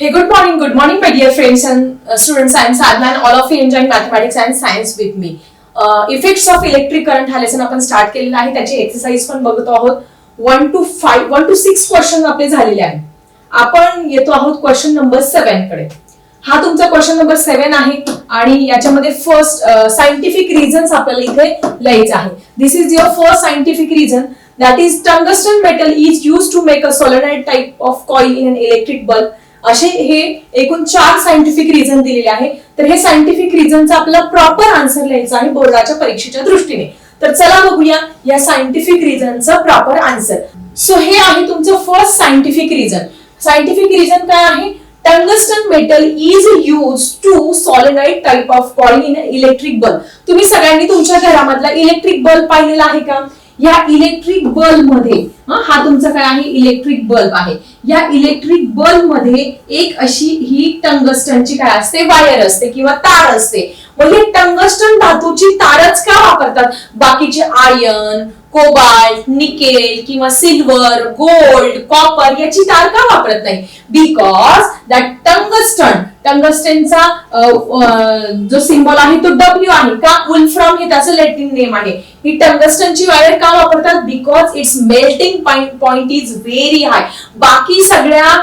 Hey, good morning, good morning, my dear friends and uh, students. I am Sadhana and all of you enjoying mathematics and science with me. Effects of electric current हा lesson आपण start केलेला आहे. त्याची exercise पण बघतो आहोत. One two five one two six question आपले झालेले आहे आपण येतो आहोत क्वेश्चन नंबर सेव्हनकडे. हा तुमचा क्वेश्चन नंबर सेव्हन आहे आणि याच्यामध्ये फर्स्ट सायंटिफिक रिझन्स आपल्याला इथे लिहायचं आहे. This is your first scientific reason that is tungsten metal is use to make a solenoid type of coil in an electric bulb असे हे एकूण चार सायंटिफिक रिझन दिलेले आहे. तर हे सायंटिफिक रिझनचा आपला प्रॉपर आन्सर लिहायचा आहे बोर्डाच्या परीक्षेच्या दृष्टीने. तर चला बघूया या सायंटिफिक रिझनचं प्रॉपर आन्सर सो हे आहे तुमचं first scientific reason scientific reason काय आहे? Tungsten metal is use to solenoid type of coil in electric bulb तुम्ही सगळ्यांनी तुमच्या घरामधला इलेक्ट्रिक बल्ब पाहिलेला आहे का? या इलेक्ट्रिक बल्बमध्ये हा तुमचा काय आहे? इलेक्ट्रिक बल्ब आहे. या इलेक्ट्रिक बल्बमध्ये एक अशी ही टंगस्टनची काय असते? वायर असते किंवा तार असते. मग हे टंगस्टन धातूची तारच का वापरतात? बाकीचे आयर्न कोबाल्ट निकेल किंवा सिल्वर गोल्ड कॉपर याची तार का वापरत नाही? बिकॉज दॅट टंगस्टन टंगस्टनचा जो सिम्बॉल आहे तो डब्ल्यू आहे का? उल्फ्रॉम हे त्याचं लेटिन नेम आहे. ही टंगस्टनची वायर का वापरतात? Because its melting point is very high बाकी सगळ्या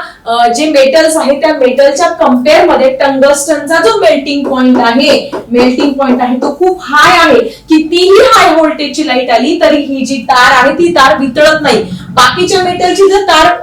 जे मेटल्स आहेत त्या मेटलच्या कंपेअरमध्ये टंगस्टनचा जो मेल्टिंग पॉइंट आहे मेल्टिंग पॉइंट आहे तो खूप हाय आहे. कितीही हाय व्होल्टेजची लाइट आली तरी ही जी तार आहे ती तार वितळत नाही. बाकीच्या मेटलची जर तार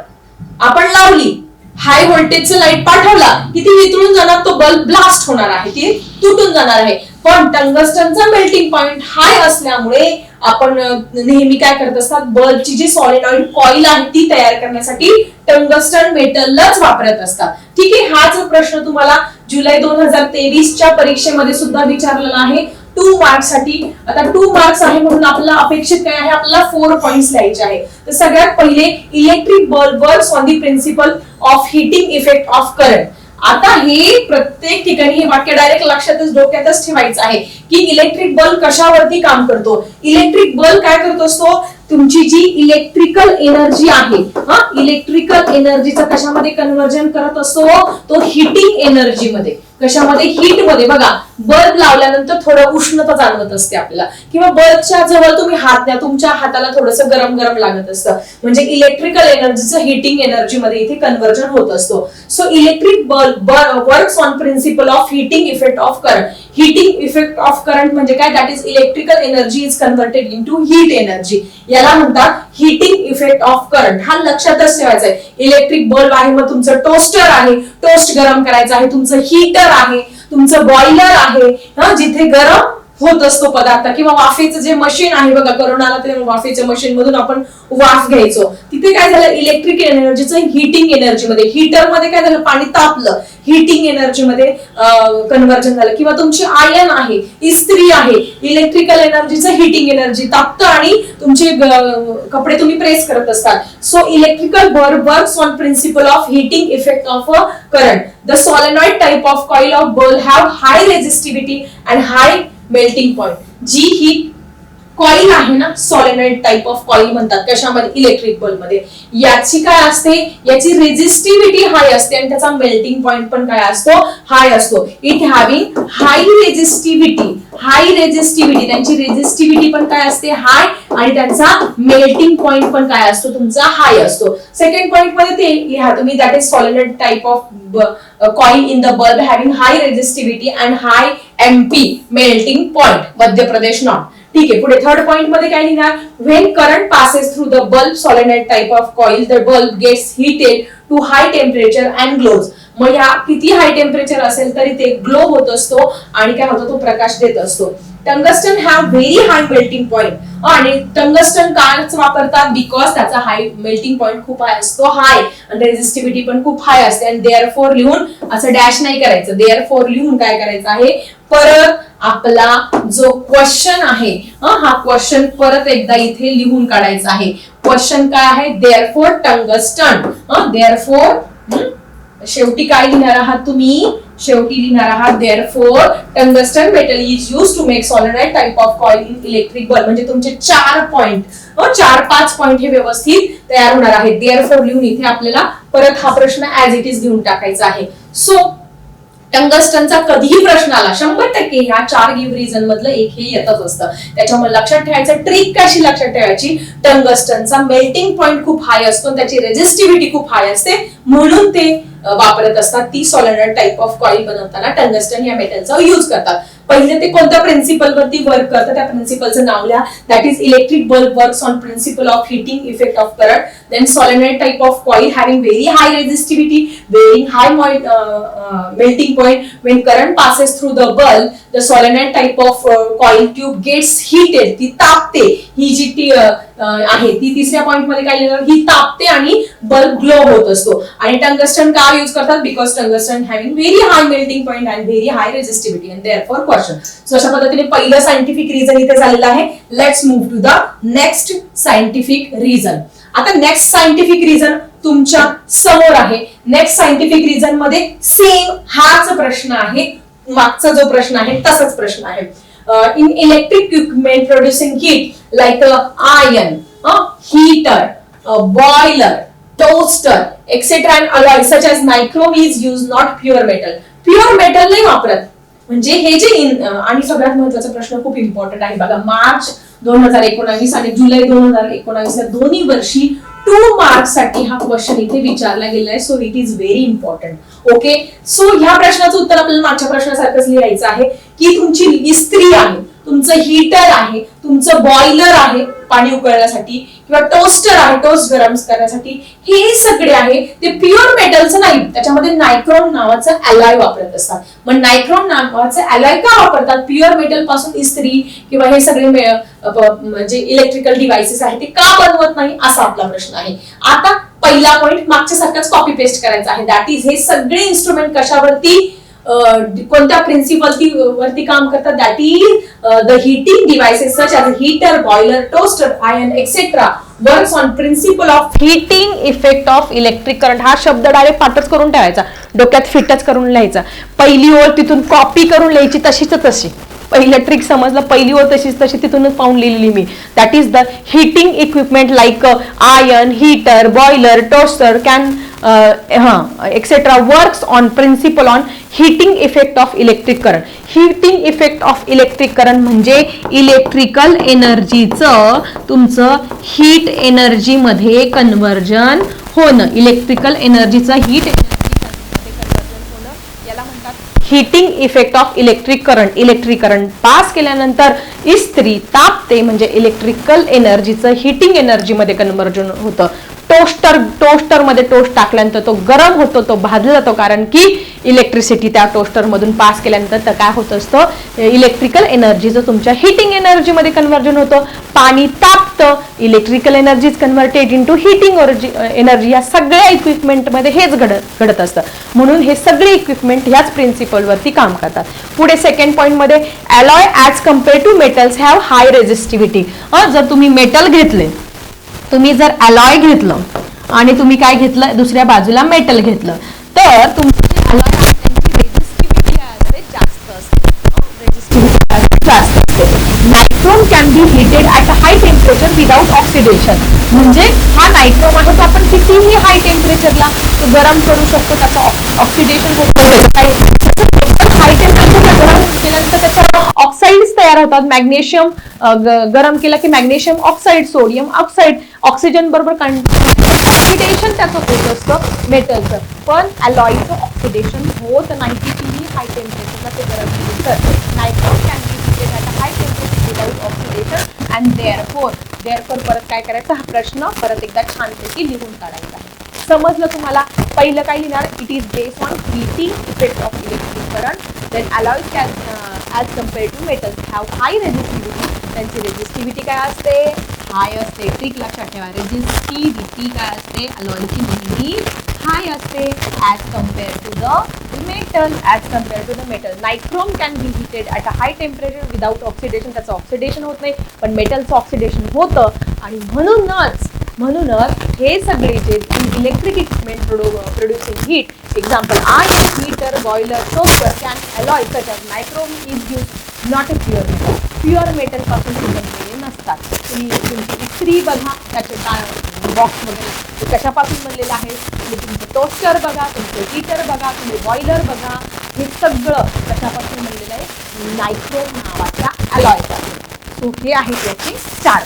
आपण लावली हाय व्होल्टेजचं लाइट पाठवला की ती वितळून जाणार? तो बल्ब ब्लास्ट होणार आहे ती तुटून जाणार आहे. पण टंगस्टनचा मेल्टिंग पॉइंट हाय असल्यामुळे आपण नेहमी काय करत असतात बल्बची जी सॉलिडॉइड कॉईल आहे ती तयार करण्यासाठी टंगस्टन मेटलच वापरत असतात. ठीक आहे हाच प्रश्न तुम्हाला जुलै दोन हजार तेवीसच्या परीक्षेमध्ये सुद्धा विचारलेला आहे. टू मार्क्ससाठी. आता टू मार्क्स आहे म्हणून आपल्याला अपेक्षित काय आहे? आपल्याला फोर पॉइंट लिहायचे आहे. तर सगळ्यात पहिले electric bulb works on the principle of heating effect of current आता हे प्रत्येक ठिकाणी हे वाक्य डायरेक्ट लक्षातच डोक्यातच ठेवायचं आहे की इलेक्ट्रिक बल्ब कशावरती काम करतो? इलेक्ट्रिक बल्ब काय करत असतो? तुमची जी इलेक्ट्रिकल एनर्जी आहे हा इलेक्ट्रिकल एनर्जीचं कशामध्ये कन्व्हर्जन करत असतो? तो हिटिंग एनर्जीमध्ये कशामध्ये हीटमध्ये. बघा बल्ब लावल्यानंतर थोडं उष्णता जाणवत असते आपल्याला. किंवा बल्बच्या जवळ तुम्ही हात द्या तुमच्या हाताला थोडस गरम गरम लागत असतं. म्हणजे इलेक्ट्रिकल एनर्जीचं हिटिंग एनर्जी मध्ये इथे कन्व्हर्जन होत असतो. So electric bulb works on principle of heating effect of current heating effect of current म्हणजे काय? That is electrical energy is converted into heat energy याला म्हणतात हिटिंग इफेक्ट ऑफ करंट हा लक्षातच ठेवायचा आहे. इलेक्ट्रिक बल्ब आहे मग तुमचं टोस्टर आहे. टोस्ट गरम करायचं आहे तुमचं हीटर आहे तुमचं बॉयलर आहे. हं, जिथे गरम होत असतो पदार्थ किंवा वाफेचं जे मशीन आहे बघा करोनाला ते वाफेच्या मशीन मधून आपण वाफ घ्यायचो. तिथे काय झालं? इलेक्ट्रिक एनर्जीचं हिटिंग एनर्जी मध्ये मध्ये काय झालं? पाणी तापलं. हिटिंग एनर्जी मध्ये कन्व्हर्जन झालं. किंवा तुमची आयन आहे इस्त्री आहे इलेक्ट्रिकल एनर्जीचं हिटिंग एनर्जी तापतं आणि तुमचे कपडे तुम्ही प्रेस करत असतात. So electrical bulb works on principle of heating effect of a current the solenoid type of coil of bulb have high resistivity and high melting point जी ही कॉईल आहे ना सॉलिनाइड टाइप ऑफ कॉईल म्हणतात कशामध्ये? Electric बल्बमध्ये. याची काय असते? याची रेजिस्टिव्हिटी हाय असते आणि त्याचा मेल्टिंग पॉइंट पण काय असतो? हाय असतो. It having high resistivity high resistivity त्यांची रेजिस्टिव्हिटी पण काय असते? हाय आणि त्यांचा मेल्टिंग पॉइंट पण काय असतो? तुमचा हाय असतो. सेकंड पॉइंटमध्ये ते लिहा तुम्ही. That is solenoid type of coil in the bulb having high resistivity and high MP melting point Madhya Pradesh not ठीक आहे पुढे थर्ड पॉइंटमध्ये काय लिहिणार? When current passes through the bulb solenoid type of coil the bulb gets heated to high temperature and glows मग ह्या किती high temperature असेल तरी ते ग्लो होत असतो आणि काय होतो? तो प्रकाश देत असतो. Tungsten have very high melting point आणि टंगस्टन काच वापरतात? बिकॉज त्याचा हाय मेल्टिंग पॉइंट खूप हाय असतो. हाय आणि रेझिस्टिव्हिटी पण खूप हाय असते. आणि देअर फोर लिहून असं डॅश नाही करायचं. देअर फोर लिहून काय करायचं आहे? परत आपला जो क्वेश्चन आहे हा क्वेश्चन परत एकदा इथे लिहून काढायचा आहे. क्वेश्चन काय आहे? Therefore tungsten therefore शेवटी काय लिहिणार आहात तुम्ही? शेवटी लिहिणार आहात therefore tungsten metal is use to make solenoid type of coil in electric bulb म्हणजे तुमचे चार पॉइंट चार पाच पॉइंट हे व्यवस्थित तयार होणार आहेत. देअर फोर लिहून इथे आपल्याला परत हा प्रश्न ऍज इट इज लिहून टाकायचा आहे. सो टंगस्टनचा कधीही प्रश्न आला शंभर टक्के ह्या चार गिव्ह रिझन मधलं एक हे येतच असतं. त्याच्यामुळे लक्षात ठेवायचं ट्रिक कशी लक्षात ठेवायची? टंगस्टनचा मेल्टिंग पॉईंट खूप हाय असतो त्याची रेजिस्टिव्हिटी खूप हाय असते. म्हणून ते वापरत असतात. ती सॉलिडर टाईप ऑफ कॉईल बनवताना टंगस्टन या मेटलचा यूज करतात. पहिले ते कोणत्या प्रिन्सिपल वरती वर्क करतात? त्या प्रिन्सिपलचं नाव लिहा. That is electric bulb works on principle of heating effect of current then solenoid type of coil having very high resistivity very high melting point when current passes through the bulb the solenoid type of coil tube gets heated ती तापते. ही जी ती आहे ती तिसऱ्या पॉइंटमध्ये काय लिहिलं? ही तापते आणि बल्ब ग्लो होत असतो. आणि टंगस्टन का यूज करतात? Because tungsten having very high melting point and very high resistivity and therefore question so अशा पद्धतीने पहिलं सायंटिफिक रिझन इथे झालेलं आहे. Let's move to the next scientific reason आता नेक्स्ट सायंटिफिक रिझन तुमच्यासमोर आहे. नेक्स्ट सायंटिफिक रिझनमध्ये सेम हाच प्रश्न आहे. मागचा जो प्रश्न आहे तसाच प्रश्न आहे. In electric equipment producing heat like iron heater boiler toaster etcetera and alloy such as nichrome is use not pure metal pure metal नाही वापरत. म्हणजे हे जे आणि सगळ्यात महत्त्वाचा प्रश्न खूप इम्पॉर्टंट आहे. बघा मार्च दोन हजार एकोणावीस आणि जुलै दोन हजार एकोणावीस या दोन्ही वर्षी टू मार्क्ससाठी हा क्वेश्चन इथे विचारला गेला आहे. So it is very important okay so ह्या प्रश्नाचं उत्तर आपल्याला मागच्या प्रश्नासारखंच लिहायचं आहे की तुमची इस्त्री आहे. तुमचं हीटर आहे तुमचं बॉयलर आहे पाणी उकळण्यासाठी किंवा टोस्टर आहे टोस्ट गरम करण्यासाठी हे सगळे आहे ते प्युअर मेटलचं नाही. त्याच्यामध्ये नायक्रॉन नावाचं अलाय वापरत असतात. मग नायक्रॉन नावाचं अलाय का वापरतात? प्युअर मेटलपासून इस्त्री किंवा हे सगळे म्हणजे इलेक्ट्रिकल डिव्हाइसेस आहेत ते का बनवत नाही? असा आपला प्रश्न आहे. आता पहिला पॉईंट मागच्या सारखाच कॉपी पेस्ट करायचा आहे. दॅट इज हे सगळे इन्स्ट्रुमेंट कशावरती? कोणत्या प्रिन्सिपल वरती काम करतात? That is the heating devices such as heater boiler toaster iron etcetera works on principle of heating effect of electric current हा शब्द डायरेक्ट पाठच करून ठेवायचा. डोक्यात फिटच करून लिहायचा. पहिली ओळ तिथून कॉपी करून लिहायची तशीच तशी. पहिलं ट्रिक समजलं पहिली ओळ तशीच तशी तिथूनच पाहून लिहिलेली मी. That is the heating equipment like iron heater boiler toaster can हां etcetera works on principle on heating effect of electric current heating effect of electric current म्हणजे इलेक्ट्रिकल एनर्जीचं तुमचं हीट एनर्जीमध्ये कन्वर्जन होणं. Electrical एनर्जीचं heat heating effect of electric current electric current pass केल्यानंतर इस्त्री तापते म्हणजे इलेक्ट्रिकल एनर्जीचं हिटिंग एनर्जीमध्ये कन्वर्जन होतं. टोस्टर टोस्टरमध्ये टोस्ट टाकल्यानंतर तो गरम होतो तो भाजला जातो कारण की इलेक्ट्रिसिटी त्या टोस्टरमधून पास केल्यानंतर तर काय होत असतं? इलेक्ट्रिकल एनर्जीचं तुमच्या हिटिंग एनर्जीमध्ये कन्वर्जन होतं पाणी तापतं electrical energy is converted into heating energy या सगळ्या इक्विपमेंटमध्ये हेच घडत घडत असतं. म्हणून हे सगळे इक्विपमेंट ह्याच प्रिन्सिपलवरती काम करतात. पुढे सेकंड पॉईंटमध्ये alloy as compare to metals have high resistivity जर तुम्ही मेटल घेतले तुम्ही जर अलॉय घेतलं आणि तुम्ही काय घेतलं? दुसऱ्या बाजूला मेटल घेतलं. तर तुमची जास्त असते. जास्त nichrome can be heated at a high temperature without oxidation म्हणजे हा नायट्रोम आहे तो आपण कितीही हाय टेम्परेचरला तो गरम करू शकतो त्याचं ऑक्सिडेशन होत त्याचं हाय टेम्परेचरला गरम केल्यानंतर त्याच्या ऑक्साईड्स तयार होतात. मॅग्नेशियम गरम केलं की magnesium oxide sodium oxide oxygen बरोबर ऑक्सिडेशन त्याचं होत असतं मेटलचं पण अलॉईचं ऑक्सिडेशन होत नाही कितीही हाय टेम्परेचरला ते गरम केलं तर. Nichrome can be heated at high temperature without oxidation and therefore therefore परत काय करायचं? हा प्रश्न परत एकदा छानपैकी लिहून काढायचा. समजलं तुम्हाला? पहिलं काय लिहिणार? It is based on heating effect of electric current then alloys can as compare to metals have high resistivity त्यांची रेजिस्टिव्हिटी काय असते? हाय असते ट्रिक लक्षात ठेवा. रेजिस्टिव्हिटी काय असते? अलॉईची नेहमी हाय असते as compare to the metal as compare to the metal nichrome can be heated at a high temperature without oxidation त्याचं ऑक्सिडेशन होत नाही पण मेटलचं ऑक्सिडेशन होतं. आणि म्हणूनच म्हणूनच हे सगळे जे electric equipment producing heat example iron heater boiler toaster can alloy such nichrome is use not a pure metal pure मेटलपासून असतात तुम्ही तुमची इस्त्री बघा त्याचे बॉक्स वगैरे. ते कशापासून बनलेलं आहे? तुम्ही तुमचं टोस्टर बघा तुमचं हीटर बघा तुम्ही बॉयलर बघा. हे सगळं कशापासून बनलेलं आहे? नायट्रोम नावाच्या अलॉयपासून सो हे आहे त्याचे चार.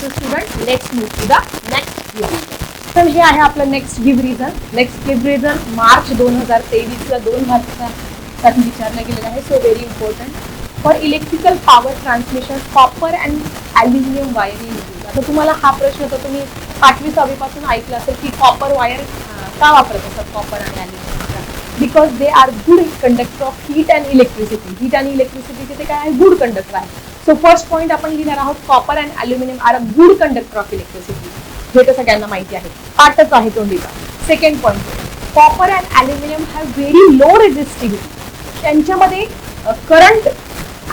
So student next move to the next तर हे आहे आपलं next give reason next give reason March दोन हजार तेवीसला दोन मार्चसाठी विचारलं गेलेलं आहे. So very important for electrical power transmission copper and aluminium wire use आता तुम्हाला हा प्रश्न तर तुम्ही पाचवी सहावीपासून ऐकलं असेल की कॉपर वायर का वापरत असतात कॉपर आणि ॲल्युमिनियमच्या because they are good conductor of heat and electricity heat and इलेक्ट्रिसिटीचे ते काय? आहे गुड कंडक्टर आहे. सो फर्स्ट पॉईंट आपण लिहिणार आहोत copper and aluminium are a good conductor of electricity हे तर सगळ्यांना माहिती आहे. पाठच आहे तोंडीचा. Second point copper and aluminium have very low resistivity त्यांच्यामध्ये करंट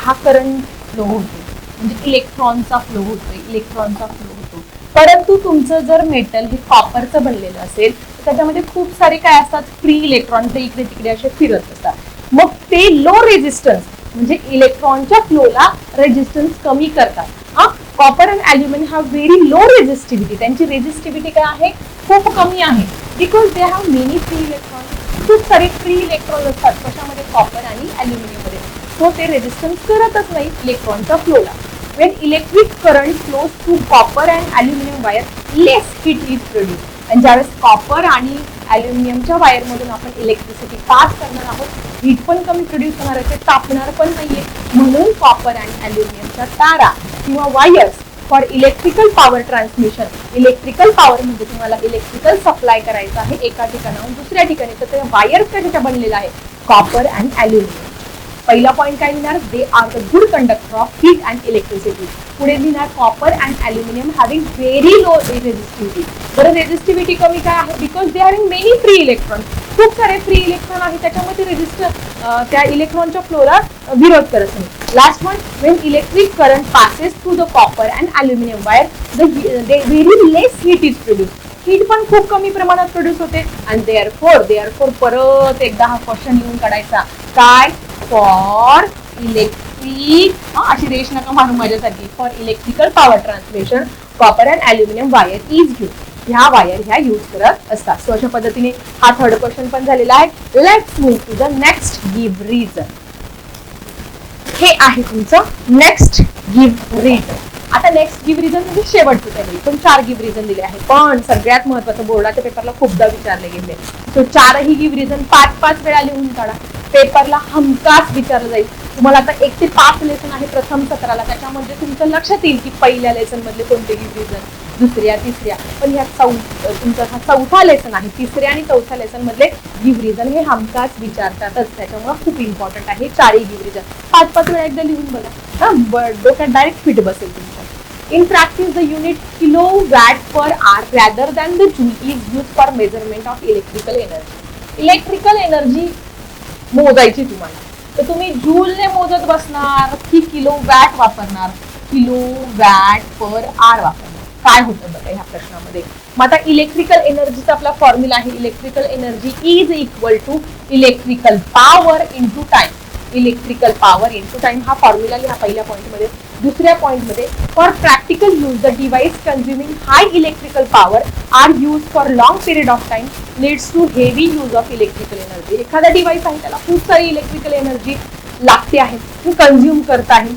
हा करंट फ्लो होतो. म्हणजे इलेक्ट्रॉनचा फ्लो होतो इलेक्ट्रॉनचा फ्लो होतो. परंतु तुमचं जर मेटल हे कॉपरचं बनलेलं असेल तर त्याच्यामध्ये खूप सारे काय असतात? फ्री इलेक्ट्रॉन ते इकडे तिकडे असे फिरत असतात. मग ते लो रेजिस्टन्स म्हणजे इलेक्ट्रॉनच्या फ्लोला रेजिस्टन्स कमी करतात. हा कॉपर अँड ॲल्युमिनियम हा व्हेरी लो रेजिस्टिव्हिटी त्यांची रेजिस्टिव्हिटी काय आहे? खूप कमी आहे. Because they have many free electron खूप सारे फ्री इलेक्ट्रॉन असतात. कशामध्ये? कॉपर आणि अॅल्युमिनियम सो ते रेजिस्टन्स करतच नाही इलेक्ट्रॉनच्या फ्लोला when electric current flows through copper and aluminium wire less heat is produce आणि ज्यावेळेस कॉपर आणि ॲल्युमिनियमच्या वायरमधून आपण इलेक्ट्रिसिटी पास करणार आहोत हीट पण कमी प्रोड्यूस होणार आहे ते तापणार पण नाहीये. म्हणून कॉपर आणि ॲल्युमिनियमच्या तारा किंवा wires for electrical power transmission electrical power म्हणजे तुम्हाला इलेक्ट्रिकल सप्लाय करायचं आहे एका ठिकाणाहून दुसऱ्या ठिकाणी. तर ते वायर कशाच्या बनलेलं आहे? कॉपर अँड ॲल्युमिनियम पहिला पॉईंट काय लिहिणार? They are the good conductor of heat and electricity पुढे लिहिणार copper and aluminium having very low resistivity बरं रेजिस्टिव्हिटी कमी काय आहे? Because they are many free electron खूप सारे फ्री इलेक्ट्रॉन आहे त्याच्यामध्ये रेजिस्टर त्या इलेक्ट्रॉनच्या फ्लोला विरोध करत नाही. Last one when electric current passes through the copper and aluminium wire the very less heat is produce heat पण खूप कमी प्रमाणात प्रोड्यूस होते. आणि देअर फोर देअर फोर परत एकदा हा क्वेश्चन लिहून काढायचा. काय? फॉर इलेक्ट्रिक अशी देश नका मारू माझ्यासाठी. For electrical power transmission copper and aluminium wire is use ह्या वायर ह्या यूज करत असतात. सो अशा पद्धतीने हा थर्ड क्वेश्चन पण झालेला आहे. Let's move to the next give reason हे आहे तुमचं नेक्स्ट गिव्ह रिझन आता नेक्स्ट गिव्ह रिझन म्हणजे शेवटचं त्यांनी. पण चार गिव्ह रिझन दिले आहे पण सगळ्यात महत्वाचं बोर्डाच्या पेपरला खूपदा विचारले गेले. सो चारही गिव्ह रिझन पाच पाच वेळा लिहून काढा. पेपरला हमखास विचारलं जाईल. तुम्हाला आता एक ते पाच लेसन आहे प्रथम सत्राला. त्याच्यामध्ये तुमचं लक्षात येईल की पहिल्या लेसन मधले कोणते गिव्ह रिझन दुसऱ्या तिसऱ्या. पण ह्या चौ तुमचा हा चौथा लेसन आहे. तिसऱ्या आणि चौथ्या लेसन मधले गिव्ह रिझन हे हमखास विचारतातच. त्याच्यामुळे खूप इम्पॉर्टंट आहे चारही गिव्ह रिझन पाच पाच वेळा एकदा लिहून बघा. हा ब- डोक्यात डायरेक्ट फिट बसेल तुमच्या In practice, the unit kilowatt per hour rather than the joule is used for measurement of electrical energy. Electrical energy मोजायची तुम्हाला. तर तुम्ही जूलने मोजत बसणार की किलो वॅट वापरणार किलो वॅट पर आर वापरणार. काय होतं बघा ह्या प्रश्नामध्ये? मग आता इलेक्ट्रिकल एनर्जीचा आपला फॉर्म्युला आहे. Electrical energy is equal to electrical power into time electrical power into time हा फॉर्म्युला लिहा पहिल्या पॉईंटमध्ये दुसऱ्या पॉईंटमध्ये for practical use the device consuming high electrical power are use for long period of time leads to heavy use of electrical energy एखादा device आहे, त्याला खूप सारी इलेक्ट्रिकल एनर्जी लागते आहे कन्झ्युम करत आहे.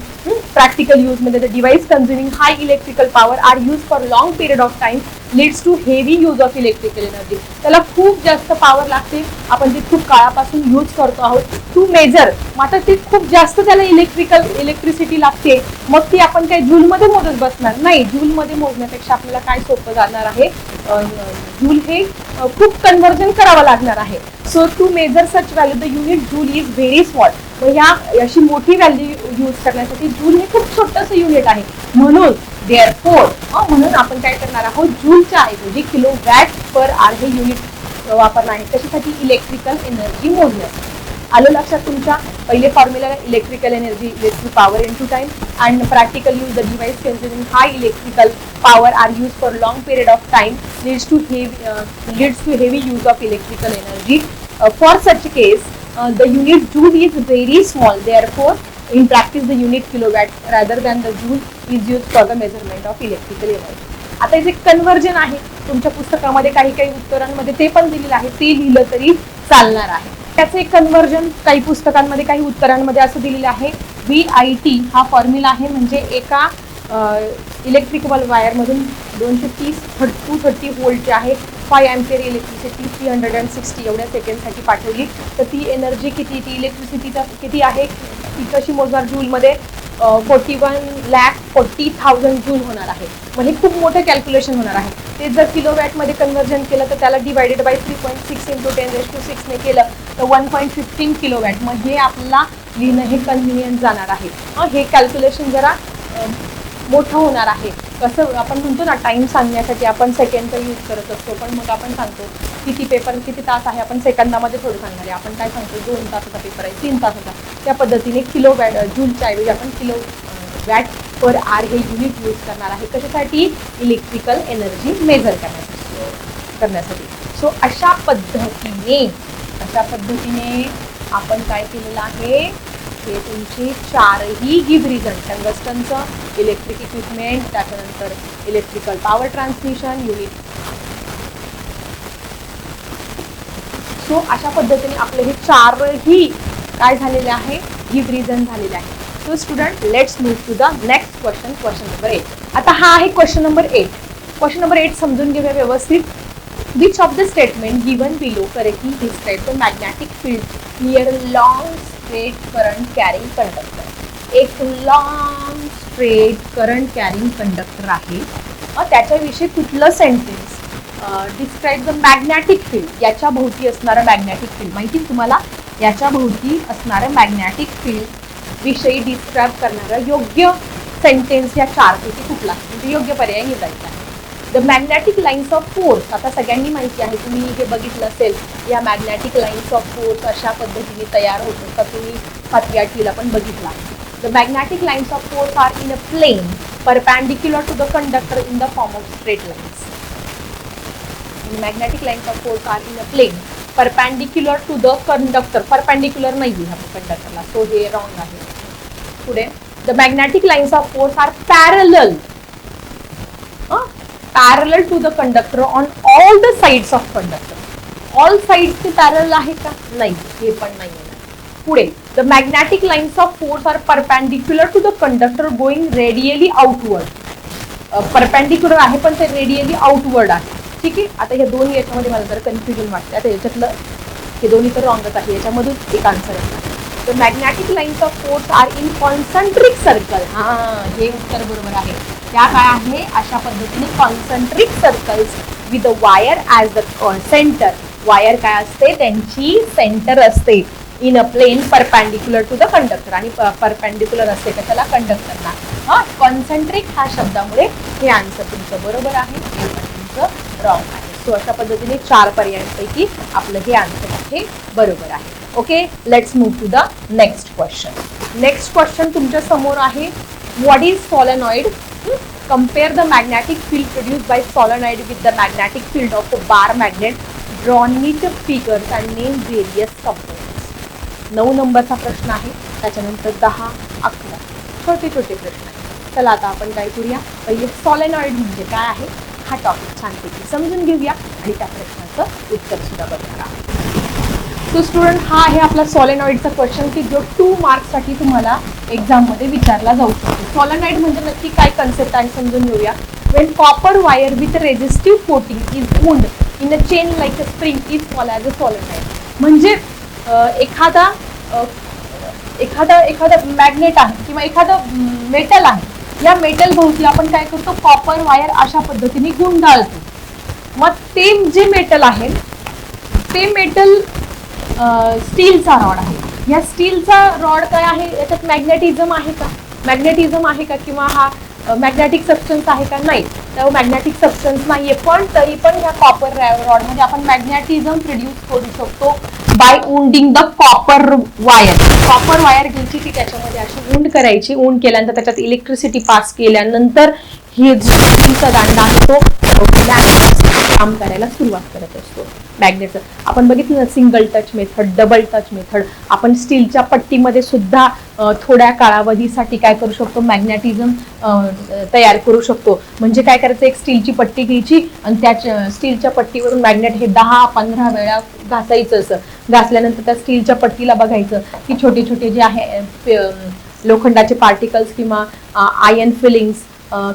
प्रॅक्टिकल यूज़ मध्ये the device consuming high electrical power are use for long period of time leads to heavy use of electrical energy त्याला खूप जास्त पॉवर लागते. आपण ते खूप काळापासून यूज करतो आहोत. टू मेजर आता ते खूप जास्त त्याला इलेक्ट्रिकल इलेक्ट्रिसिटी लागते. मग ती आपण काय जूलमध्ये मोजत बसणार? नाही जूलमध्ये मोजण्यापेक्षा आपल्याला काय सोपं जाणार आहे? जूल हे खूप कन्व्हर्जन करावं लागणार आहे. So to measure such value the unit joule is very small मग ह्या अशी मोठी व्हॅल्यू यूज करण्यासाठी जूल हे खूप छोटंसं युनिट आहे. म्हणून देअर फोर म्हणून आपण काय करणार आहोत? जूलच्या ऐवजी किलो वॅट पर आर हे युनिट वापरणार आहे कशासाठी? इलेक्ट्रिकल एनर्जी मोजण्यासाठी आलो लक्षात तुमच्या? पहिले formula electrical energy electric power into time and practical use the device considering high electrical power are use for long period of time leads to heavy leads to heavy use of electrical energy for such case the unit unit is is small small. In practice the unit kilowatt rather than the joule is use for the measurement of electrical energy आता जे conversion आहे तुमच्या पुस्तकामध्ये काही काही उत्तरांमध्ये ते पण दिलेलं आहे ते लिहिलं तरी चालणार आहे. त्याचं एक कन्व्हर्जन काही पुस्तकांमध्ये काही उत्तरांमध्ये असं दिलेलं आहे. व्ही आय टी हा फॉर्म्युला आहे म्हणजे एका इलेक्ट्रिकल वायरमधून दोनशे तीस टू थर्टी व्होल्ट जे आहे five ampere electricity three hundred and sixty एवढ्या सेकंडसाठी पाठवली. तर ती एनर्जी किती ती इलेक्ट्रिसिटीचा किती आहे? ती कशी मोजणार जूलमध्ये forty one lakh forty thousand joule होणार आहे. मग हे खूप मोठं कॅल्क्युलेशन होणार आहे. ते जर किलो वॅटमध्ये कन्व्हर्जन केलं तर त्याला divided by three point six into ten raise to सिक्सने केलं तर one point fifteen kilowatt मग हे आपला लिहिणं हे कन्व्हिनियंट जाणार आहे. मग हे कॅल्क्युलेशन जरा मोठं होणार आहे. कसं आपण म्हणतो ना टाईम सांगण्यासाठी आपण सेकंडचा यूज करत असतो. पण मग आपण सांगतो किती पेपर किती तास आहे आपण सेकंदामध्ये थोडं सांगणार आहे. आपण काय सांगतो दोन तासाचा पेपर आहे तीन तासाचा. त्या पद्धतीने किलो वॅट जूलच्या ऐवजी आपण किलो वॅट पर आर हे युनिट यूज करणार आहे. कशासाठी? इलेक्ट्रिकल एनर्जी मेजर करण्यासाठी. करण्यासाठी. सो अशा पद्धतीने अशा पद्धतीने आपण काय केलेलं आहे? हे तुमची चारही गिव्ह रिझन टंगस्टनचं इलेक्ट्रिक इक्विपमेंट त्याच्यानंतर electrical power transmission unit so अशा पद्धतीने आपले हे चारही काय झालेले आहे? गिव्ह रिझन झालेले आहे. So student let's move to the next question question number eight आता हा आहे question number eight question number eight समजून घेऊया व्यवस्थित. Which of the statement given below correctly describe the magnetic field near long straight current carrying conductor. एक long straight current carrying conductor आहे. मग त्याच्याविषयी कुठलं sentence describe the magnetic field याच्या भोवती असणारं मॅग्नेटिक फील्ड माहिती तुम्हाला? याच्या भोवती असणारं मॅग्नॅटिक फील्ड विषयी डिस्क्राईब करणारं योग्य सेंटेन्स या चारपैकी कुठला? म्हणजे योग्य पर्याय निवडायचा येतात the magnetic lines of force आता सगळ्यांनी माहिती आहे तुम्ही हे बघितलं असेल या मॅग्नेटिक लाईन्स ऑफ फोर्स अशा पद्धतीने तयार होतो का तुम्ही सातवी आठवीला पण बघितला. The magnetic lines of force are in a plane perpendicular to the conductor in the form of straight lines magnetic lines of force are in a plane perpendicular to the conductor perpendicular नाही आहे कंडक्टरला so हे wrong आहे. पुढे. The magnetic lines of force are parallel parallel to the conductor on all the sides of conductor all sides ते parallel आहे का? नाही हे पण नाही आहे. पुढे the magnetic lines of force are perpendicular to the conductor going radially outward perpendicular आहे पण ते रेडियली आउटवर्ड आहे. ठीक आहे? आता ह्या दोन्ही याच्यामध्ये मला जर कन्फ्युजन वाटतं आता याच्यातलं हे दोन्ही तर रॉंगच आहे. याच्यामधून एक आन्सर आहे the magnetic lines of force are in concentric circle हा हे उत्तर बरोबर आहे. त्या काय आहे? अशा पद्धतीने concentric circles with wire as the center wire काय असते? त्यांची सेंटर असते. In a plane perpendicular to the conductor आणि परपॅन्डिक्युलर असते कशाला कंडक्टरला हा कॉन्सन्ट्रिक ह्या शब्दामुळे हे आन्सर तुमचं बरोबर आहे. हे तुमचं रॉंग आहे. सो अशा पद्धतीने चार पर्यायांपैकी आपलं हे आन्सर आहे. बरोबर आहे. Okay let's move to the next question next question तुमच्यासमोर आहे. What is solenoid compare the magnetic field produce by solenoid with the magnetic field of the bar magnet drawn with figures and name various components. नऊ नंबरचा प्रश्न आहे त्याच्यानंतर दहा अकरा. छोटे छोटे प्रश्न आहेत. चला आता आपण काय करूया? पहिले सॉलेनॉइड म्हणजे काय आहे? हा टॉपिक छानपैकी समजून घेऊया आणि त्या प्रश्नाचं उत्तर सुद्धा बघणार आहोत सो स्टुडंट हा आहे आपला सॉलेनॉईडचा क्वेश्चन की जो टू मार्क्ससाठी तुम्हाला एक्झाममध्ये विचारला जाऊ शकतो. सॉलेनॉईड म्हणजे नक्की काय कन्सेप्ट आहे समजून घेऊया. When copper wire with resistive coating is wound in a chain like a spring is call as a solenoid म्हणजे एखादा एखादा एखादा मॅग्नेट आहे किंवा एखादं मेटल आहे. या मेटल भोवती आपण काय करतो? कॉपर वायर अशा पद्धतीने गुंडाळतो. मग ते जे मेटल आहे ते मेटल स्टीलचा रॉड आहे. या स्टीलचा रॉड काय आहे? याच्यात मॅग्नेटिझम आहे का? मॅग्नेटिझम आहे का? किंवा हा मॅग्नेटिक सबस्टन्स आहे का? नाही. तर मॅग्नेटिक सबस्टन्स आहे पण तरी पण या कॉपर रॉडमध्ये आपण मॅग्नेटिझम प्रोड्यूस करू शकतो by winding the copper wire copper wire घ्यायची ती त्याच्यामध्ये अशी उंड करायची. उंड केल्यानंतर त्याच्यात इलेक्ट्रिसिटी पास केल्यानंतर हे जो स्टीलचा दांडा आहे तो काम करायला सुरुवात करत असतो. मॅग्नेटचं. आपण बघितलं ना single touch method double touch method आपण स्टीलच्या पट्टीमध्ये सुद्धा थोड्या कालावधीसाठी काय करू शकतो? मॅग्नेटिझम तयार करू शकतो. म्हणजे काय करायचं? एक स्टीलची पट्टी घ्यायची आणि त्या स्टीलच्या पट्टीवरून मॅग्नेट हे दहा पंधरा वेळा घासायचं असं. घासल्यानंतर त्या स्टीलच्या पट्टीला बघायचं की छोटे छोटे जे आहे लोखंडाचे पार्टिकल्स किंवा आयन फिलिंग्स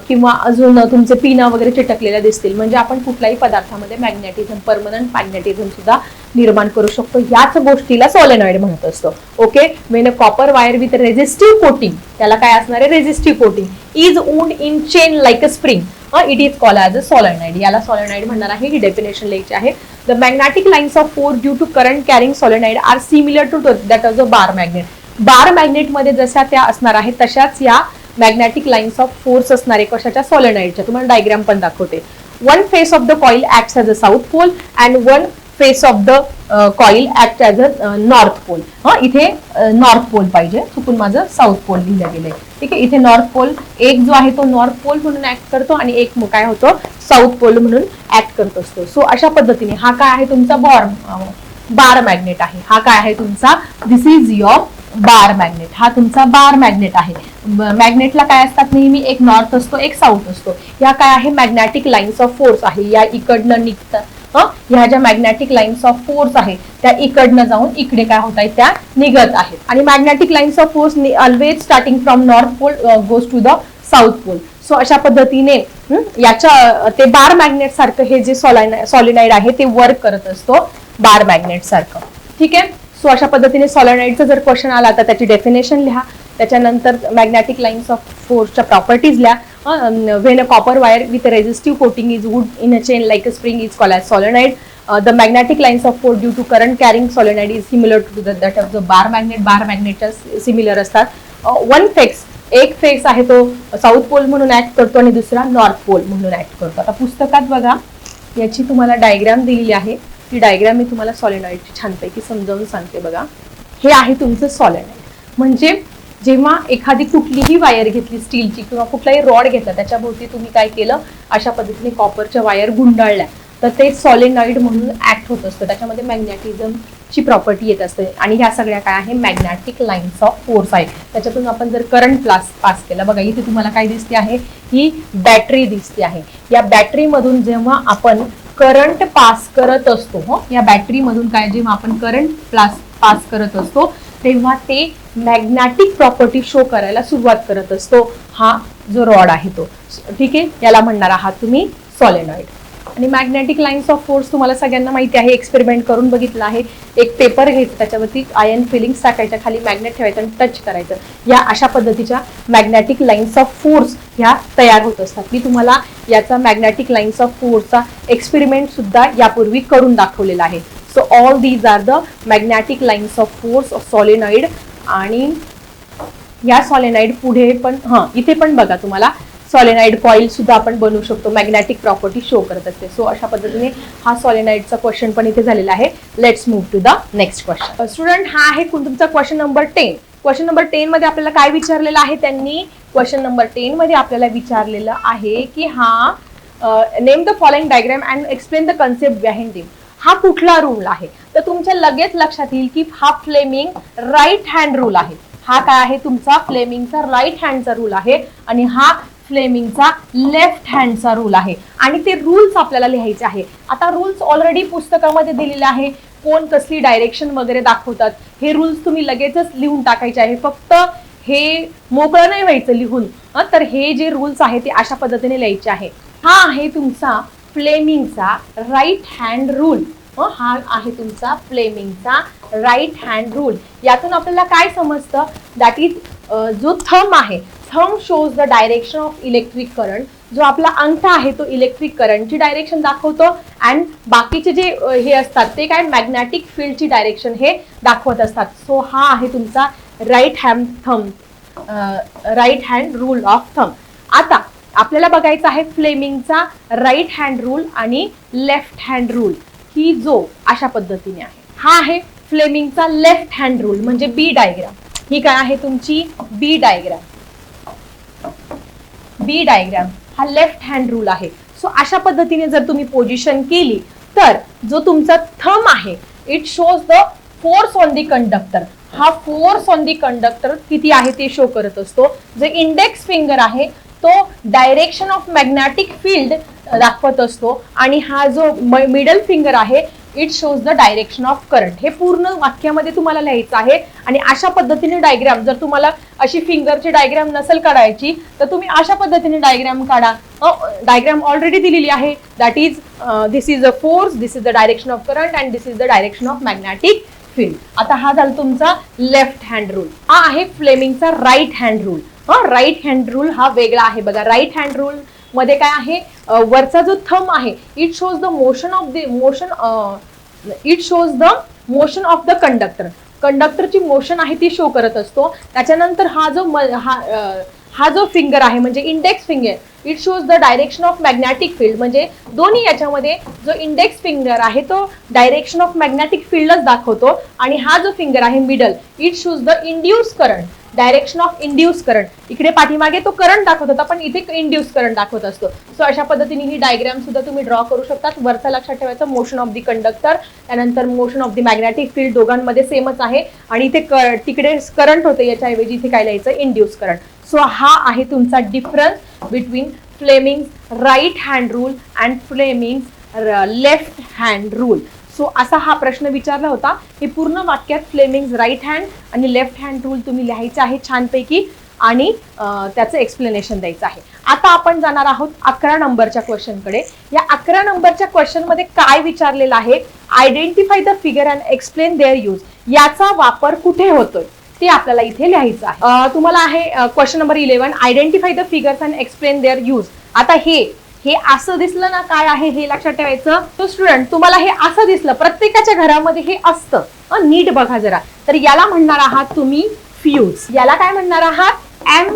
किंवा अजून तुमचे पिना वगैरे चिटकलेल्या दिसतील. म्हणजे आपण कुठल्याही पदार्थामध्ये मॅग्नेटिझम परमनंट मॅग्नेटिझम सुद्धा निर्माण करू शकतो. याच गोष्टीला सॉलेनॉइड म्हणत असतो. Okay main a copper wire with resistive coating त्याला काय असणार आहे? Resistive coating is wound in chain like a spring it is call as a solenoid याला सॉलेनॉइड म्हणणार आहे. ही डेफिनेशन लिहायची आहे. The magnetic lines of force due to current carrying solenoid are similar to that as a bar magnet bar magnet जशा त्या असणार आहेत तशाच या मॅग्नेटिक लाईन्स ऑफ फोर्स असणारे कशाच्या? सॉलेनाईडच्या तुम्हाला डायग्राम पण दाखवते. One face of the coil act as a south pole and one face of the coil act as a north pole हा इथे uh, नॉर्थ पोल पाहिजे. चुकून माझं साऊथ पोल लिहिलं गेलंय. ठीक आहे? इथे नॉर्थ पोल एक जो आहे तो नॉर्थ पोल म्हणून ऍक्ट करतो आणि एक काय होतो? साऊथ पोल म्हणून ऍक्ट करत असतो. सो अशा पद्धतीने हा काय आहे? तुमचा बॉर बार मॅग्नेट आहे. हा काय आहे तुमचा? This is your bar magnet. हा तुमचा बार मॅग्नेट आहे. मॅग्नेटला काय असतात नेहमी? एक नॉर्थ असतो एक साऊथ असतो. या काय आहे? मॅग्नेटिक लाईन्स ऑफ फोर्स आहे. या इकडनं निघतात ह्या ज्या मॅग्नेटिक लाईन्स ऑफ फोर्स आहेत त्या इकडनं जाऊन इकडे काय होत आहेत? त्या निघत आहेत. आणि magnetic lines of force always starting from north pole goes to the south pole so अशा पद्धतीने याच्या ते बार मॅग्नेट सारखं हे जे सॉलिनाइड आहे ते वर्क करत असतो बार मॅग्नेट सारखं. ठीक आहे? सो अशा पद्धतीने सॉलॉनाईडचा जर क्वेश्चन आला तर त्याची डेफिनेशन लिहा. त्याच्यानंतर मॅग्नेटिक लाईन्स ऑफ फोर्सच्या प्रॉपर्टीज लिहा. When a copper wire with resistive coating is wound in a chain like a spring is call as solenoid the magnetic lines of force due to current carrying solenoid is similar to that of the bar magnet bar मॅग्नेटच्या similar असतात. One face एक face आहे तो south pole म्हणून act करतो आणि दुसरा north pole म्हणून act करतो. आता पुस्तकात बघा याची तुम्हाला डायग्राम दिलेली आहे. ती डायग्राम मी तुम्हाला सॉलिनॉइडची छानपैकी समजावून सांगते बघा. हे आहे तुमचं सॉलिनॉइड म्हणजे जेव्हा एखादी कुठलीही वायर घेतली स्टीलची किंवा कुठलाही रॉड घेतला त्याच्याभोवती तुम्ही काय केलं? अशा पद्धतीने कॉपरच्या वायर गुंडाळल्या. तर ते सॉलिनॉइड म्हणून ऍक्ट होत असतं. त्याच्यामध्ये मॅग्नेटिझमची प्रॉपर्टी येत असते. आणि ह्या सगळ्या काय आहे? मॅग्नेटिक लाईन्स ऑफ फोर्स आहे त्याच्यातून आपण जर करंट प्लास पास केला बघा इथे तुम्हाला काय दिसते आहे? ही बॅटरी दिसते आहे. या बॅटरीमधून जेव्हा आपण करंट पास करत असतो हो? या बॅटरीमधून काय जेव्हा आपण करंट प्लास पास करत असतो तेव्हा ते मॅग्नेटिक प्रॉपर्टी शो करायला सुरुवात करत असतो हा जो रॉड आहे तो. ठीक आहे? याला म्हणणार आहात तुम्ही सॉलेनॉइड आणि मॅग्नेटिक लाईन्स ऑफ फोर्स तुम्हाला सगळ्यांना माहिती आहे एक्सपेरिमेंट करून बघितलं आहे. एक पेपर घ्यायचं त्याच्यावरती आयन फिलिंग्स टाकायच्या खाली मॅग्नेट ठेवायचं आणि टच करायचं. या अशा पद्धतीच्या मॅग्नेटिक लाईन्स ऑफ फोर्स ह्या तयार होत असतात. मी तुम्हाला याचा मॅग्नेटिक लाईन्स ऑफ फोर्सचा एक्सपेरिमेंट सुद्धा यापूर्वी करून दाखवलेला आहे. So all these are the magnetic lines of force of solenoid आणि या सॉलेनाइड पुढे पण हां इथे पण बघा तुम्हाला. सॉलिनाईड कॉईल सुद्धा आपण बनवू शकतो मॅग्नेटिक प्रॉपर्टी शो करत असते. सो अशा पद्धतीने हा सॉलेनाइडचा क्वेश्चन पण इथे झालेला आहे. Let's move to the next question student हा आहे कोण- तुमचा question number ten question number ten मध्ये आपल्याला काय विचारलेलं आहे त्यांनी? क्वेश्चन नंबर टेन मध्ये आपल्याला विचारलेलं आहे की हा name the following diagram and explain the concept behind them हा कुठला रूल आहे? तर तुमच्या लगेच लक्षात येईल की हा फ्लेमिंग राईट हँड रूल आहे. हा काय आहे? तुमचा फ्लेमिंगचा राईट हँडचा रूल आहे. आणि हा फ्लेमिंगचा लेफ्ट हँडचा रूल आहे. आणि ते रूल्स आपल्याला लिहायचे आहे. आता रूल्स ऑलरेडी पुस्तकामध्ये दिलेले आहे. कोण कसली डायरेक्शन वगैरे दाखवतात हे रूल्स तुम्ही लगेचच लिहून टाकायचे आहे. फक्त हे मोकळं नाही व्हायचं लिहून. तर हे जे रूल्स आहे ते अशा पद्धतीने लिहायचे आहे. हा आहे तुमचा फ्लेमिंगचा राईट हँड रूल हा आहे तुमचा फ्लेमिंगचा राईट हँड रूल यातून आपल्याला काय समजतं? दॅट इज जो थंब आहे thumb shows the direction of electric current जो आपला अंगठा आहे तो इलेक्ट्रिक करंटची डायरेक्शन दाखवतो अँड बाकीचे जे हे असतात ते काय मॅग्नेटिक फील्डची डायरेक्शन हे दाखवत असतात. सो हा आहे तुमचा right hand thumb right hand rule of thumb आता आपल्याला बघायचं आहे फ्लेमिंगचा राईट हँड रूल आणि लेफ्ट हँड रूल ही जो अशा पद्धतीने आहे. हा आहे फ्लेमिंगचा लेफ्ट हँड रूल म्हणजे बी डायग्राम ही काय आहे तुमची? बी डायग्राम बी डायग्राम हा लेफ्ट हँड रूल आहे. सो अशा पद्धतीने जर तुम्ही पोझिशन केली तर जो तुमचा थम आहे it shows the force on the conductor हा फोर्स ऑन दी कंडक्टर किती आहे ते शो करत असतो. जो इंडेक्स फिंगर आहे तो डायरेक्शन ऑफ मॅग्नेटिक फील्ड दाखवत असतो. आणि हा जो मिडल फिंगर आहे it shows the direction of current. हे पूर्ण वाक्यामध्ये तुम्हाला लिहायचं आहे आणि अशा पद्धतीने डायग्राम जर तुम्हाला अशी फिंगरची डायग्राम नसेल काढायची तर तुम्ही अशा पद्धतीने डायग्राम काढा. डायग्राम ऑलरेडी दिलेली आहे. That is this is a force this is the direction of current and this is the direction of magnetic field आता हा झाला तुमचा लेफ्ट हँड रूल हा आहे फ्लेमिंगचा राईट हँड रूल हा राईट हँड रूल हा वेगळा आहे. बघा राईट हँड रूल मध्ये काय आहे? वरचा जो थम आहे it shows the motion of the motion it shows the motion of the conductor कंडक्टरची मोशन आहे ती शो करत असतो. त्याच्यानंतर हा जो म- हा हा जो फिंगर आहे म्हणजे index finger it shows the direction of magnetic field म्हणजे दोन्ही याच्यामध्ये जो इंडेक्स फिंगर आहे तो डायरेक्शन ऑफ मॅग्नेटिक फील्डच दाखवतो. आणि हा जो फिंगर आहे middle it shows the induce current direction of induce current इकडे पाठीमागे तो करंट दाखवत होता पण इथे इंड्यूस करंट दाखवत असतो. सो अशा पद्धतीने ही डायग्राम सुद्धा तुम्ही ड्रॉ करू शकतात. वरचा लक्षात ठेवायचं मोशन ऑफ दी कंडक्टर त्यानंतर motion of the magnetic field दोघांमध्ये सेमच आहे. आणि इथे तिकडे करंट होते याच्याऐवजी इथे काय लिहायचं? इंड्यूस करंट सो हा आहे तुमचा difference between Fleming right hand rule and Fleming left hand rule so असा हा प्रश्न विचारला होता. हे पूर्ण वाक्यात फ्लेमिंग राईट हँड आणि लेफ्ट हँड रूल तुम्ही लिहायचं आहे छानपैकी आणि त्याचं एक्सप्लेनेशन द्यायचं आहे. आता आपण जाणार आहोत अकरा नंबरच्या क्वेश्चनकडे या अकरा नंबरच्या क्वेश्चनमध्ये काय विचारलेलं आहे? Identify the figure and explain their use याचा वापर कुठे होतोय? ते आपल्याला इथे लिहायचं आहे. तुम्हाला आहे question number eleven identify the figures and explain their use आता हे हे असं दिसलं ना काय आहे हे लक्षात ठेवायचं. तो स्टुडंट तुम्हाला हे असं दिसलं. प्रत्येकाच्या घरामध्ये हे असतं. नीट बघा जरा. तर याला म्हणणार आहात तुम्ही फ्यूज याला काय म्हणणार आहात? एम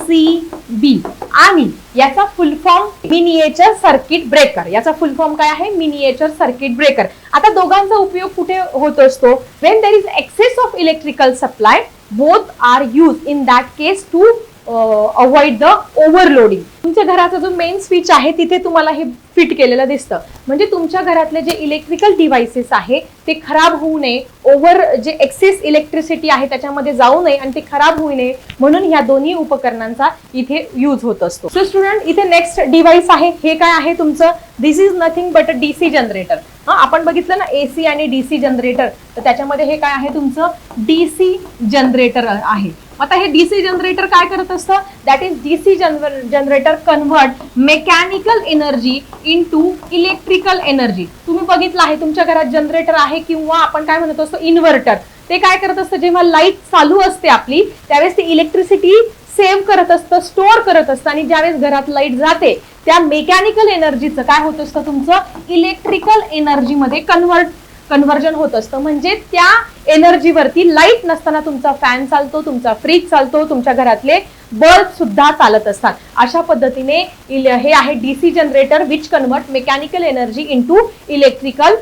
सी बी आणि याचा full form miniature circuit breaker याचा फुल फॉर्म काय आहे? मिनिएचर सर्किट ब्रेकर आता दोघांचा उपयोग कुठे होत असतो? When there is excess of electrical supply both are use in that case to avoid the overloading तुमच्या घराचा जो मेन स्विच आहे तिथे तुम्हाला हे फिट केलेलं दिसतं. म्हणजे तुमच्या घरातले जे इलेक्ट्रिकल डिव्हाइसेस आहे ते खराब होऊ नये. ओव्हर जे एक्सेस इलेक्ट्रिसिटी आहे त्याच्यामध्ये जाऊ नये आणि ते खराब होऊ नये. म्हणून ह्या दोन्ही उपकरणांचा इथे यूज होत असतो. सो स्टुडंट इथे नेक्स्ट डिव्हाइस आहे. हे काय आहे तुमचं? This is nothing but a DC generator हा आपण बघितलं ना एसी आणि डीसी जनरेटर तर त्याच्यामध्ये हे काय आहे तुमचं? डीसी जनरेटर आहे. आता हे डीसी जनरेटर काय करत असतं? That is DC generator convert mechanical energy into electrical energy तुम्ही बघितलं आहे तुमच्या घरात जनरेटर आहे किंवा आपण काय म्हणत असतो इन्व्हर्टर ते काय करत असतं जेव्हा लाइट चालू असते आपली त्यावेळेस ते इलेक्ट्रिसिटी सेव्ह करत असतं स्टोअर करत असतं. आणि ज्यावेळेस घरात लाइट जाते त्या मेकॅनिकल एनर्जीचं काय होत असतं तुमचं? इलेक्ट्रिकल एनर्जीमध्ये कन्व्हर्ट कन्व्हर्जन होत असतं. म्हणजे त्या एनर्जीवरती लाइट नसताना तुमचा फॅन चालतो तुमचा फ्रीज चालतो तुमच्या घरातले बल्ब सुद्धा चालत असतात. अशा पद्धतीने इल- हे आहे DC generator which convert mechanical energy into electrical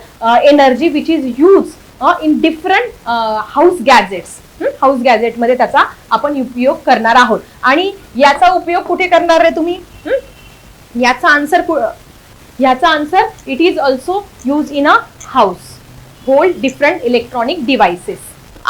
energy which is use in different house gadgets house गॅजेटमध्ये त्याचा आपण उपयोग करणार आहोत. आणि याचा उपयोग कुठे करणार आहे तुम्ही? याचा आन्सर याचा answer it is also use in a household different electronic devices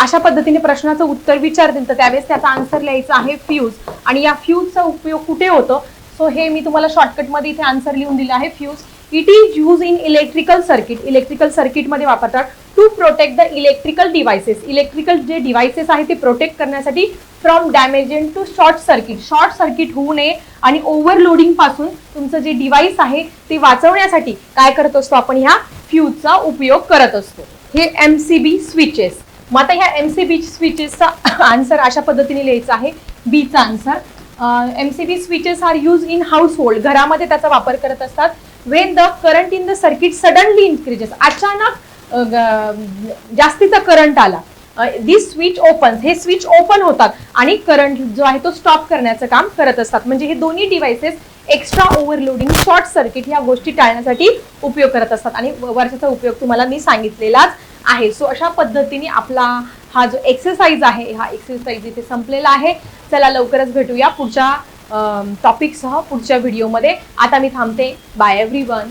अशा पद्धतीने प्रश्नाचं उत्तर विचारतील. तर त्यावेळेस त्याचा आन्सर लिहायचा आहे फ्यूज आणि या फ्यूजचा उपयोग कुठे होतो? सो हे मी तुम्हाला शॉर्टकटमध्ये इथे आन्सर लिहून दिलं आहे. Fuse it is use in electrical circuit electrical सर्किटमध्ये वापरतात to protect the electrical devices electrical जे डिव्हायसेस आहे ते प्रोटेक्ट करण्यासाठी from damaging to short circuit short circuit होऊ नये आणि ओव्हरलोडिंगपासून तुमचं जे डिव्हाइस आहे ते वाचवण्यासाठी काय करत असतो आपण? ह्या फ्यूजचा उपयोग करत असतो. हे एम सी बी स्विचेस मग आता ह्या एम सी बी स्विचेसचा आन्सर अशा पद्धतीने लिहायचा आहे. बीचा answer M C B switches are use in household घरामध्ये त्याचा वापर करत असतात. When the current in the circuit suddenly increases अचानक जास्तीचा करंट आला. दिस स्विच ओपन हे स्विच ओपन होतात आणि करंट जो आहे तो स्टॉप करण्याचं काम करत असतात. म्हणजे हे दोन्ही devices extra overloading short circuit या गोष्टी टाळण्यासाठी उपयोग करत असतात. आणि वर्षाचा उपयोग तुम्हाला मी सांगितलेलाच आहे. सो अशा पद्धतीने आपला हा जो एक्सरसाइज आहे हा एक्सरसाइज इथे संपलेला आहे. चला लवकरच भेटूया पुढच्या टॉपिकसह पुढच्या व्हिडिओमध्ये आता मी थांबते. Bye every one